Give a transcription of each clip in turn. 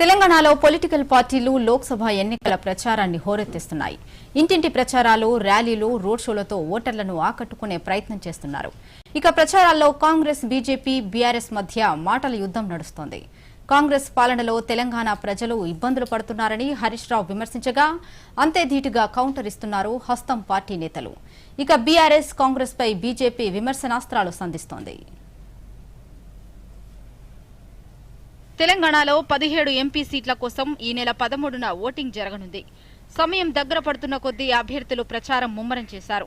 తెలంగాణలో పొలిటికల్ పార్టీలు లోక్సభ ఎన్నికల ప్రచారాన్ని హోరెత్తిస్తున్నాయి. ఇంటింటి ప్రచారాలు ర్యాలీలు రోడ్ షోలతో ఓటర్లను ఆకట్టుకునే ప్రయత్నం చేస్తున్నారు. ఇక ప్రచారాల్లో కాంగ్రెస్ బీజేపీ బీఆర్ఎస్ మధ్య మాటల యుద్దం నడుస్తోంది. కాంగ్రెస్ పాలనలో తెలంగాణ ప్రజలు ఇబ్బందులు పడుతున్నారని హరీష్ రావు విమర్శించగా అంతే ధీటుగా కౌంటర్ ఇస్తున్నారు హస్తం పార్టీ నేతలు. ఇక బీఆర్ఎస్ కాంగ్రెస్ పై బీజేపీ విమర్శనాస్త్రాలు సంధిస్తోంది. తెలంగాణలో పదిహేడు ఎంపీ సీట్ల కోసం ఈ నెల పదమూడున ఓటింగ్ జరగనుంది. సమయం దగ్గర పడుతున్న కొద్దీ అభ్యర్థులు ప్రచారం ముమ్మరం చేశారు.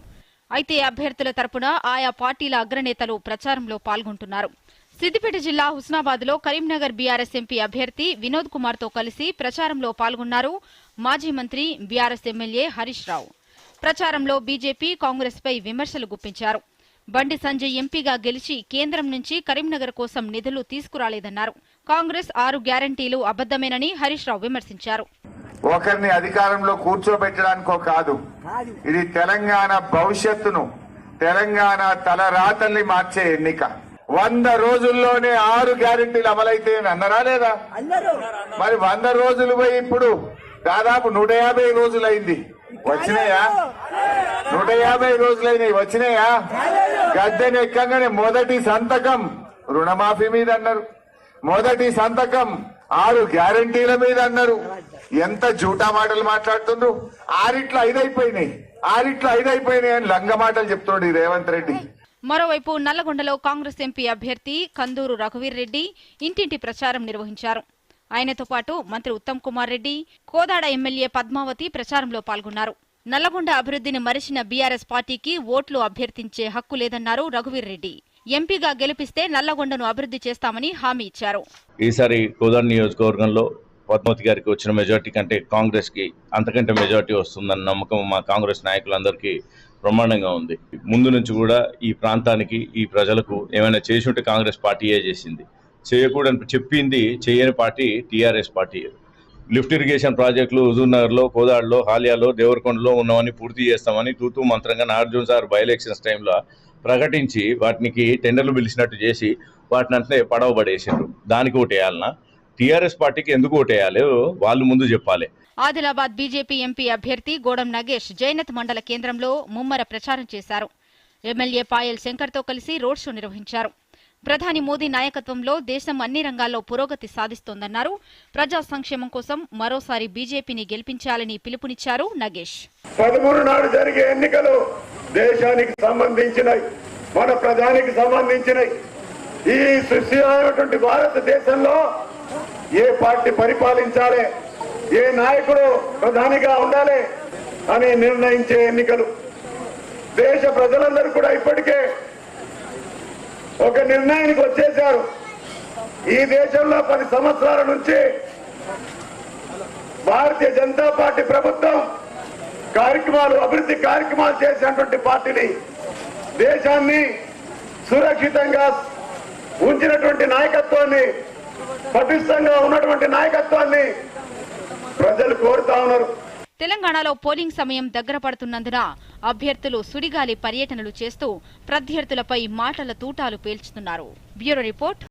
అయితే అభ్యర్థుల తరపున ఆయా పార్టీల అగ్రనేతలు ప్రచారంలో పాల్గొంటున్నారు. సిద్దిపేట జిల్లా హుస్నాబాద్లో కరీంనగర్ బీఆర్ఎస్ ఎంపీ అభ్యర్థి వినోద్ కుమార్తో కలిసి ప్రచారంలో పాల్గొన్నారు మాజీ మంత్రి బీఆర్ఎస్ ఎమ్మెల్యే హరీష్ రావు. ప్రచారంలో బీజేపీ కాంగ్రెస్ పై విమర్శలు గుప్పించారు. బండి సంజయ్ ఎంపీగా గెలిచి కేంద్రం నుంచి కరీంనగర్ కోసం నిధులు తీసుకురాలేదన్నారు. కాంగ్రెస్ ఆరు గ్యారంటీలు అబద్దమేనని హరీష్ రావు విమర్శించారు. ఒకరిని అధికారంలో కూర్చోబెట్టడానికో కాదు. ఇది తెలంగాణ భవిష్యత్తును తెలంగాణ తలరాతల్ని మార్చే ఎన్నిక. వంద రోజుల్లోనే ఆరు గ్యారెంటీలు అమలైతే అన్నరా లేదా? మరి వంద రోజులు పోయి ఇప్పుడు దాదాపు నూట యాభై రోజులైంది. వచ్చినాయా? నూట యాభై రోజులైనవి వచ్చినాయా? గద్దెని ఎక్కగానే మొదటి సంతకం రుణమాఫీ మీద అన్నారు. మొదటి సంతకం ఆరు గ్యారంటీల మీద అన్నారు. ఎంత జూటా మాటలు మాట్లాడుతుండ్రు? ఆరిట్లో ఐదైపోయినాయి. ఆరిట్లో ఐదైపోయినాయి అని లంగ మాటలు చెప్తున్నాడు ఈ రేవంత్ రెడ్డి. మరోవైపు నల్లగొండలో కాంగ్రెస్ ఎంపీ అభ్యర్థి కందూరు రఘువీర్ రెడ్డి ఇంటింటి ప్రచారం నిర్వహించారు. ఆయనతో పాటు మంత్రి ఉత్తమ్ కుమార్ రెడ్డి కోదాడ ఎమ్మెల్యే పద్మావతి ప్రచారంలో పాల్గొన్నారు. నల్లగొండ అభివృద్ధిని మరిచిన బీఆర్ఎస్ పార్టీకి ఓట్లు అభ్యర్థించే హక్కు లేదన్నారు రఘువీర్ రెడ్డి. ఎంపీగా గెలిపిస్తే నల్లగొండను అభివృద్ధి చేస్తామని హామీ ఇచ్చారు. ఈసారి కోదాడ నియోజకవర్గంలో పద్మావతి గారికి వచ్చిన మెజార్టీ కంటే కాంగ్రెస్కి అంతకంటే మెజార్టీ వస్తుందన్న నమ్మకం మా కాంగ్రెస్ నాయకులందరికీ బ్రహ్మాండంగా ఉంది. ముందు నుంచి కూడా ఈ ప్రాంతానికి ఈ ప్రజలకు ఏమైనా చేసి ఉంటే కాంగ్రెస్ పార్టీయే చేసింది. చేయకూడని చెప్పింది చేయని party TRS party. Lift irrigation ప్రాజెక్టులు హుజూర్నగర్లో కోదాడలో హాలియాలో దేవరకొండలో ఉన్నవని పూర్తి చేస్తామని తూతూ మంత్రంగా నాగార్జున సార్ బై ఎలక్షన్స్ టైంలో ప్రకటించి వాటికి టెండర్లు పిలిచినట్టు చేసి వాటిని అంతా పడవబడేసారు దానికి ఓటేయాలనా? టీఆర్ఎస్ పార్టీకి ఎందుకు ఓటేయాలి? వాళ్ళు ముందు చెప్పాలి. ఆదిలాబాద్ బీజేపీ ఎంపీ అభ్యర్థి గోడం నగేష్ జైనత్ మండల కేంద్రంలో ముమ్మర ప్రచారం చేశారు. ఎమ్మెల్యే పాయల్ శంకర్తో కలిసి రోడ్ షో నిర్వహించారు. ప్రధాని మోదీ నాయకత్వంలో దేశం అన్ని రంగాల్లో పురోగతి సాధిస్తోందన్నారు. ప్రజా సంక్షేమం కోసం మరోసారి బీజేపీని గెలిపించాలని పిలుపునిచ్చారు నగేష్. పదమూడు నాడు జరిగే ఎన్నికలు దేశానికి సంబంధించినవి మన ప్రధానికి సంబంధించినవి ఈ సుశీలమైనటువంటి భారతదేశంలో ఏ పార్టీ పరిపాలించాలి ఏ నాయకుడు ప్రధానిగా ఉండాలి అని నిర్ణయించే ఎన్నికలు. దేశ ప్రజలందరూ కూడా ఇప్పటికే ఒక నిర్ణయానికి వచ్చేశారు. ఈ దేశంలో పది సంవత్సరాల నుంచి భారతీయ జనతా పార్టీ ప్రభుత్వం కార్యక్రమాలు అభివృద్ధి కార్యక్రమాలు చేసినటువంటి పార్టీని దేశాన్ని సురక్షితంగా ఉంచినటువంటి నాయకత్వాన్ని పటిష్టంగా ఉన్నటువంటి నాయకత్వాన్ని ప్రజలు కోరుతా ఉన్నారు. తెలంగాణలో పోలింగ్ సమయం దగ్గర పడుతున్నందున అభ్యర్థులు సుడిగాలి పర్యటనలు చేస్తూ ప్రత్యర్థులపై మాటల తూటాలు పేల్చుతున్నారు. Bureau report